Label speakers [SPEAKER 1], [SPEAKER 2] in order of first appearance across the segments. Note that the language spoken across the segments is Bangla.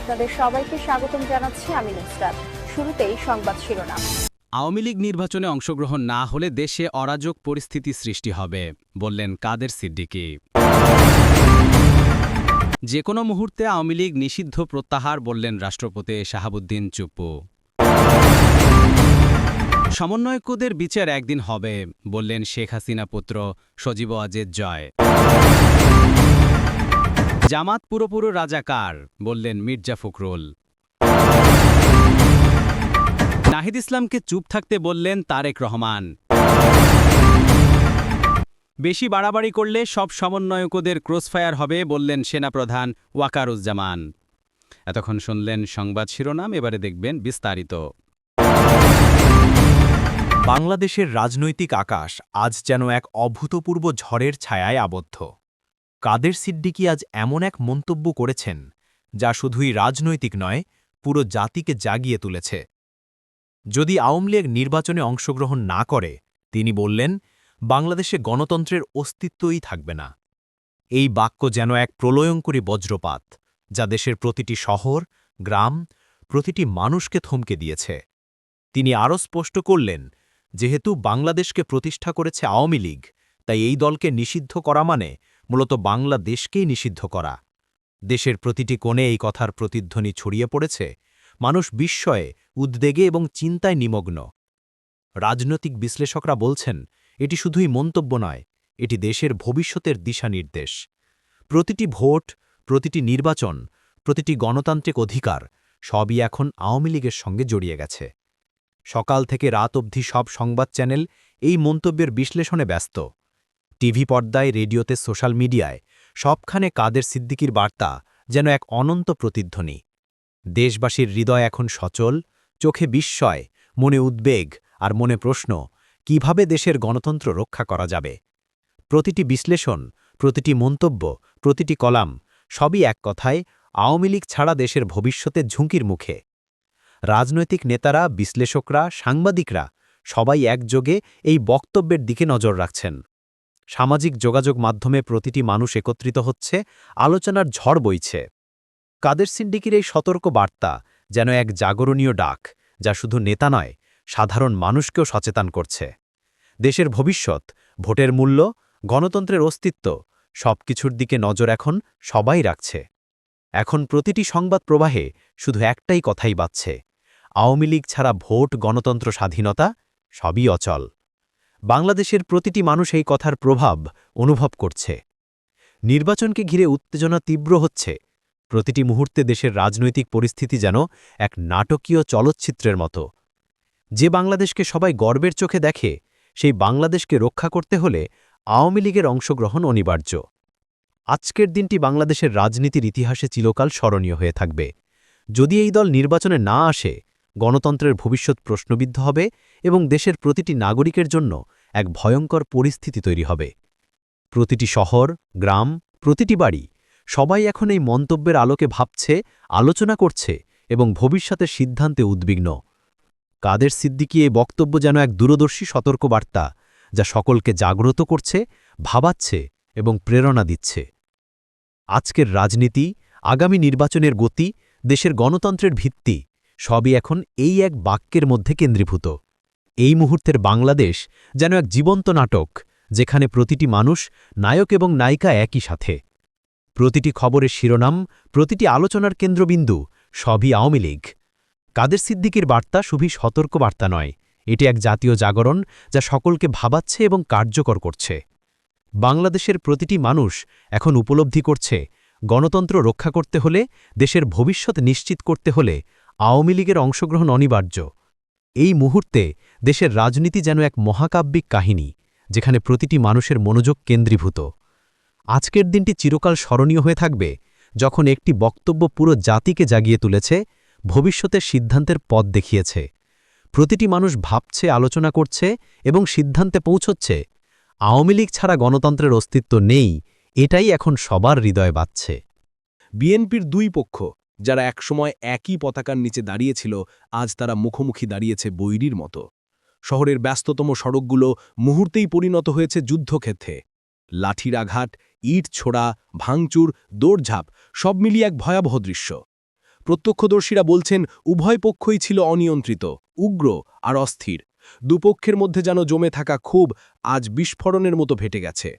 [SPEAKER 1] আপনাদের সবাইকে স্বাগতম জানাচ্ছি আমি নুসরাত। শুরুতেই সংবাদ শিরোনাম।
[SPEAKER 2] আওয়ামী লীগ নির্বাচনে অংশগ্রহণ না হলে দেশে অরাজক পরিস্থিতি সৃষ্টি হবে, বললেন কাদের সিদ্দিকী। যে কোনো মুহূর্তে আওয়ামী লীগ নিষিদ্ধ প্রত্যাহার, বললেন রাষ্ট্রপতি শাহাবুদ্দিন চুপ্পু। সমন্বয়কদের বিচার একদিন হবে, বললেন শেখ হাসিনা পুত্র সজীব আজেদ জয়। জামাত পুরোপুরো রাজাকার, বললেন মির্জা ফখরুল। নাহিদ ইসলামকে চুপ থাকতে বললেন তারেক রহমান। বেশি বাড়াবাড়ি করলে সব সমন্বয়কদের ক্রসফায়ার হবে, বললেন সেনাপ্রধান ওয়াকারুজ্জামান। এতক্ষণ শুনলেন সংবাদ শিরোনাম, এবারে দেখবেন বিস্তারিত।
[SPEAKER 3] বাংলাদেশের রাজনৈতিক আকাশ আজ যেন এক অভূতপূর্ব ঝড়ের ছায়ায় আবদ্ধ। কাদের সিদ্দিকী আজ এমন এক মন্তব্য করেছেন, যা শুধুই রাজনৈতিক নয়, পুরো জাতিকে জাগিয়ে তুলেছে। যদি আওয়ামী লীগ নির্বাচনে অংশগ্রহণ না করে, তিনি বললেন, বাংলাদেশে গণতন্ত্রের অস্তিত্বই থাকবে না। এই বাক্য যেন এক প্রলয়ঙ্করী বজ্রপাত, যা দেশের প্রতিটি শহর, গ্রাম, প্রতিটি মানুষকে থমকে দিয়েছে। তিনি আরও স্পষ্ট করলেন, যেহেতু বাংলাদেশকে প্রতিষ্ঠা করেছে আওয়ামী লীগ, তাই এই দলকে নিষিদ্ধ করা মানে মূলত বাংলাদেশকেই নিষিদ্ধ করা। দেশের প্রতিটি কোণে এই কথার প্রতিধ্বনি ছড়িয়ে পড়েছে। মানুষ বিস্ময়ে, উদ্বেগে এবং চিন্তায় নিমগ্ন। রাজনৈতিক বিশ্লেষকরা বলছেন, এটি শুধুই মন্তব্য নয়, এটি দেশের ভবিষ্যতের দিশানির্দেশ। প্রতিটি ভোট, প্রতিটি নির্বাচন, প্রতিটি গণতান্ত্রিক অধিকার সবই এখন আওয়ামী লীগের সঙ্গে জড়িয়ে গেছে। সকাল থেকে রাত অবধি সব সংবাদ চ্যানেল এই মন্তব্যের বিশ্লেষণে ব্যস্ত। টিভি পর্দায়, রেডিওতে, সোশ্যাল মিডিয়ায় সবখানে কাদের সিদ্দিকির বার্তা যেন এক অনন্ত প্রতিধ্বনি। দেশবাসীর হৃদয় এখন সচল, চোখে বিস্ময়, মনে উদ্বেগ আর মনে প্রশ্ন, কীভাবে দেশের গণতন্ত্র রক্ষা করা যাবে? প্রতিটি বিশ্লেষণ, প্রতিটি মন্তব্য, প্রতিটি কলাম সবই এক কথায় আওয়ামী লীগ ছাড়া দেশের ভবিষ্যতের ঝুঁকির মুখে। রাজনৈতিক নেতারা, বিশ্লেষকরা, সাংবাদিকরা সবাই একযোগে এই বক্তব্যের দিকে নজর রাখছেন। সামাজিক যোগাযোগ মাধ্যমে প্রতিটি মানুষ একত্রিত হচ্ছে, আলোচনার ঝড় বইছে। কাদের সিন্ডিকির এই সতর্ক বার্তা যেন এক জাগরণীয় ডাক, যা শুধু নেতা নয়, সাধারণ মানুষকেও সচেতন করছে। দেশের ভবিষ্যৎ, ভোটের মূল্য, গণতন্ত্রের অস্তিত্ব, সবকিছুর দিকে নজর এখন সবাই রাখছে। এখন প্রতিটি সংবাদ প্রবাহে শুধু একটাই কথাই বাজছে, আওয়ামী লীগ ছাড়া ভোট, গণতন্ত্র, স্বাধীনতা সবই অচল। বাংলাদেশের প্রতিটি মানুষ এই কথার প্রভাব অনুভব করছে। নির্বাচনকে ঘিরে উত্তেজনা তীব্র হচ্ছে। প্রতিটি মুহূর্তে দেশের রাজনৈতিক পরিস্থিতি যেন এক নাটকীয় চলচ্চিত্রের মতো। যে বাংলাদেশকে সবাই গর্বের চোখে দেখে, সেই বাংলাদেশকে রক্ষা করতে হলে আওয়ামী লীগের অংশগ্রহণ অনিবার্য। আজকের দিনটি বাংলাদেশের রাজনীতির ইতিহাসে চিরকাল স্মরণীয় হয়ে থাকবে। যদি এই দল নির্বাচনে না আসে গণতন্ত্রের ভবিষ্যৎ প্রশ্নবিদ্ধ হবে এবং দেশের প্রতিটি নাগরিকের জন্য এক ভয়ঙ্কর পরিস্থিতি তৈরি হবে। প্রতিটি শহর, গ্রাম, প্রতিটি বাড়ি সবাই এখন এই মন্তব্যের আলোকে ভাবছে, আলোচনা করছে এবং ভবিষ্যতের সিদ্ধান্তে উদ্বিগ্ন। কাদের সিদ্দিকি এই বক্তব্য যেন এক দূরদর্শী সতর্কবার্তা যা সকলকে জাগ্রত করছে, ভাবাচ্ছে এবং প্রেরণা দিচ্ছে। আজকের রাজনীতি, আগামী নির্বাচনের গতি, দেশের গণতন্ত্রের ভিত্তি সবই এখন এই এক বাক্যের মধ্যে কেন্দ্রীভূত। এই মুহূর্তের বাংলাদেশ যেন এক জীবন্ত নাটক, যেখানে প্রতিটি মানুষ, নায়ক এবং নায়িকা একই সাথে। প্রতিটি খবরের শিরোনাম, প্রতিটি আলোচনার কেন্দ্রবিন্দু, সবই আওয়ামী লীগ। কাদের সিদ্দিকির বার্তা শুধু সতর্ক বার্তা নয়, এটি এক জাতীয় জাগরণ যা সকলকে ভাবাচ্ছে এবং কার্যকর করছে। বাংলাদেশের প্রতিটি মানুষ এখন উপলব্ধি করছে, গণতন্ত্র রক্ষা করতে হলে, দেশের ভবিষ্যৎ নিশ্চিত করতে হলে আওয়ামী লীগের অংশগ্রহণ অনিবার্য। এই মুহূর্তে দেশের রাজনীতি যেন এক মহাকাব্যিক কাহিনী, যেখানে প্রতিটি মানুষের মনোযোগ কেন্দ্রীভূত। আজকের দিনটি চিরকাল স্মরণীয় হয়ে থাকবে, যখন একটি বক্তব্য পুরো জাতিকে জাগিয়ে তুলেছে, ভবিষ্যতের সিদ্ধান্তের পথ দেখিয়েছে। প্রতিটি মানুষ ভাবছে, আলোচনা করছে এবং সিদ্ধান্তে পৌঁছচ্ছে, আওয়ামী লীগ ছাড়া গণতন্ত্রের অস্তিত্ব নেই, এটাই এখন সবার হৃদয়ে বাজছে
[SPEAKER 4] বিএনপির দুই পক্ষ যারা একসময় একই পতাকার নিচে দাঁড়িয়েছিল, আজ তারা মুখোমুখি দাঁড়িয়েছে বৈরীর মতো। শহরের ব্যস্ততম সড়কগুলো মুহূর্তেই পরিণত হয়েছে যুদ্ধক্ষেত্রে। লাঠির আঘাত, ইট ছোড়া, ভাঙচুর, দৌড়ঝাঁপ, সব মিলিয়ে এক ভয়াবহ দৃশ্য। প্রত্যক্ষদর্শীরা বলছেন, উভয় পক্ষই ছিল অনিয়ন্ত্রিত, উগ্র আর অস্থির। দুপক্ষের মধ্যে যেন জমে থাকা ক্ষোভ আজ বিস্ফোরণের মতো ফেটে গেছে।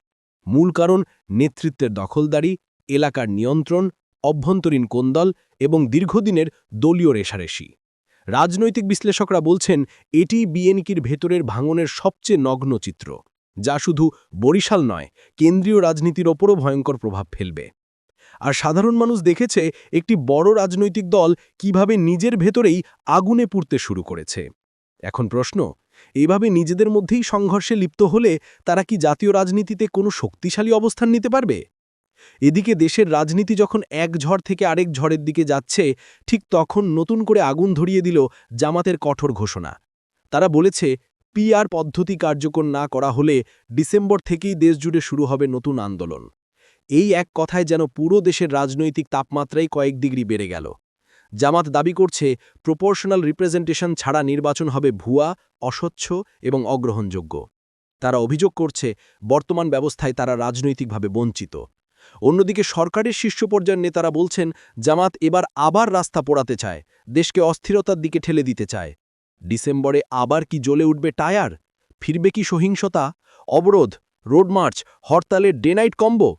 [SPEAKER 4] মূল কারণ, নেতৃত্বের দখলদারি, এলাকার নিয়ন্ত্রণ অভ্যন্তরীণ কোন্দল এবং দীর্ঘদিনের দলীয় রেশারেশি রাজনৈতিক বিশ্লেষকরা বলছেন, এটি বিএনকির ভেতরের ভাঙনের সবচেয়ে নগ্ন চিত্র, যা শুধু বরিশাল নয়, কেন্দ্রীয় রাজনীতির ওপরও ভয়ঙ্কর প্রভাব ফেলবে। আর সাধারণ মানুষ দেখেছে, একটি বড় রাজনৈতিক দল কীভাবে নিজের ভেতরেই আগুনে পুড়তে শুরু করেছে। এখন প্রশ্ন, এভাবে নিজেদের মধ্যেই সংঘর্ষে লিপ্ত হলে তারা কি জাতীয় রাজনীতিতে কোনো শক্তিশালী অবস্থান নিতে পারবে? এদিকে দেশের রাজনীতি যখন এক ঝড় থেকে আরেক ঝড়ের দিকে যাচ্ছে, ঠিক তখন নতুন করে আগুন ধরিয়ে দিল জামাতের কঠোর ঘোষণা। তারা বলেছে, পিআর পদ্ধতি কার্যকর না করা হলে ডিসেম্বর থেকেই দেশজুড়ে শুরু হবে নতুন আন্দোলন। এই এক কথায় যেন পুরো দেশের রাজনৈতিক তাপমাত্রাই কয়েক ডিগ্রি বেড়ে গেল। জামাত দাবি করছে, প্রপোর্শনাল রিপ্রেজেন্টেশন ছাড়া নির্বাচন হবে ভুয়া, অস্বচ্ছ এবং অগ্রহণযোগ্য। তারা অভিযোগ করছে, বর্তমান ব্যবস্থায় তারা রাজনৈতিকভাবে বঞ্চিত। অন্যদিকে সরকারের শীর্ষ পর্যায়ের নেতারা বলছেন, জামাত এবার আবার রাস্তা পোড়াতে চায়, দেশকে অস্থিরতার দিকে ঠেলে দিতে চায়। ডিসেম্বরে আবার কি জ্বলে উঠবে টায়ার? ফিরবে কি সহিংসতা? অবরোধ? Road march? হরতালের ডে নাইট কম্বো?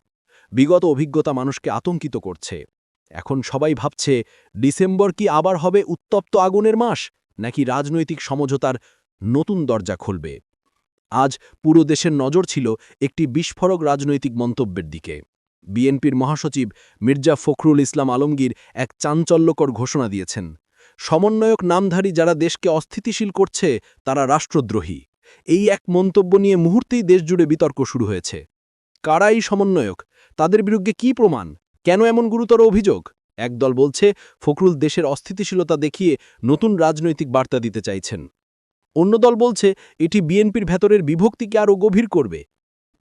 [SPEAKER 4] বিগত অভিজ্ঞতা মানুষকে আতঙ্কিত করছে। এখন সবাই ভাবছে, ডিসেম্বর কি আবার হবে উত্তপ্ত আগুনের মাস, নাকি রাজনৈতিক সমঝোতার নতুন দরজা খুলবে? আজ পুরো দেশের নজর ছিল একটি বিস্ফোরক রাজনৈতিক মন্তব্যের দিকে। বিএনপির মহাসচিব মির্জা ফখরুল ইসলাম আলমগীর এক চাঞ্চল্যকর ঘোষণা দিয়েছেন। সমন্বয়ক নামধারী যারা দেশকে অস্থিতিশীল করছে, তারা রাষ্ট্রদ্রোহী। এই এক মন্তব্য নিয়ে মুহূর্তেই দেশজুড়ে বিতর্ক শুরু হয়েছে। কারা এই সমন্বয়ক? তাদের বিরুদ্ধে কি প্রমাণ? কেন এমন গুরুতর অভিযোগ? একদল বলছে, ফখরুল দেশের অস্থিতিশীলতা দেখিয়ে নতুন রাজনৈতিক বার্তা দিতে চাইছেন। অন্য দল বলছে, এটি বিএনপির ভেতরের বিভক্তিকে আরও গভীর করবে।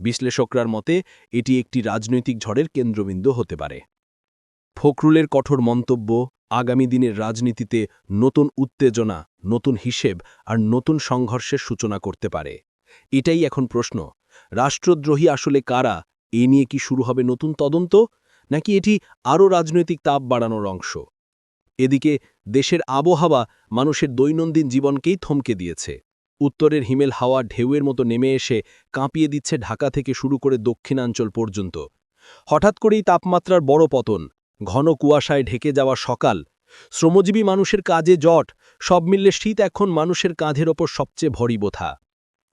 [SPEAKER 4] বিশ্লেষকরার মতে, এটি একটি রাজনৈতিক ঝড়ের কেন্দ্রবিন্দু হতে পারে। ফখরুলের কঠোর মন্তব্য, আগামী দিনের রাজনীতিতে নতুন উত্তেজনা, নতুন হিসেব আর নতুন সংঘর্ষের সূচনা করতে পারে। এটাই এখন প্রশ্ন। রাষ্ট্রদ্রোহী আসলে কারা? এ নিয়ে কি শুরু হবে নতুন তদন্ত? নাকি এটি আরও রাজনৈতিক তাপ বাড়ানোর অংশ? এদিকে, দেশের আবহাওয়া মানুষের দৈনন্দিন জীবনকেই থমকে দিয়েছে। উত্তরের হিমেল হাওয়া ঢেউয়ের মতো নেমে এসে কাঁপিয়ে দিচ্ছে ঢাকা থেকে শুরু করে দক্ষিণাঞ্চল পর্যন্ত। হঠাৎ করেই তাপমাত্রার বড় পতন, ঘন কুয়াশায় ঢেকে যাওয়া সকাল, শ্রমজীবী মানুষের কাজে জট, সব মিললে শীত এখন মানুষের কাঁধের ওপর সবচেয়ে ভরি বোথা।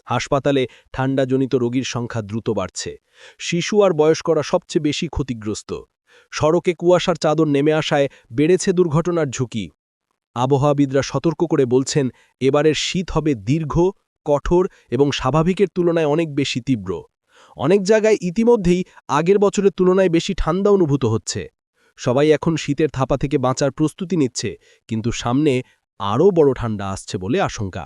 [SPEAKER 4] হাসপাতালে ঠান্ডাজনিত রোগীর সংখ্যা দ্রুত বাড়ছে, শিশু আর বয়স্করা সবচেয়ে বেশি ক্ষতিগ্রস্ত। সড়কে কুয়াশার চাদর নেমে আসায় বেড়েছে দুর্ঘটনার ঝুঁকি। আবহাওয়াবিদরা সতর্ক করে বলছেন, এবারের শীত হবে দীর্ঘ, কঠোর এবং স্বাভাবিকের তুলনায় অনেক বেশি তীব্র। অনেক জায়গায় ইতিমধ্যেই আগের বছরের তুলনায় বেশি ঠান্ডা অনুভূত হচ্ছে। সবাই এখন শীতের থাপা থেকে বাঁচার প্রস্তুতি নিচ্ছে, কিন্তু সামনে আরও বড় ঠান্ডা আসছে বলে আশঙ্কা।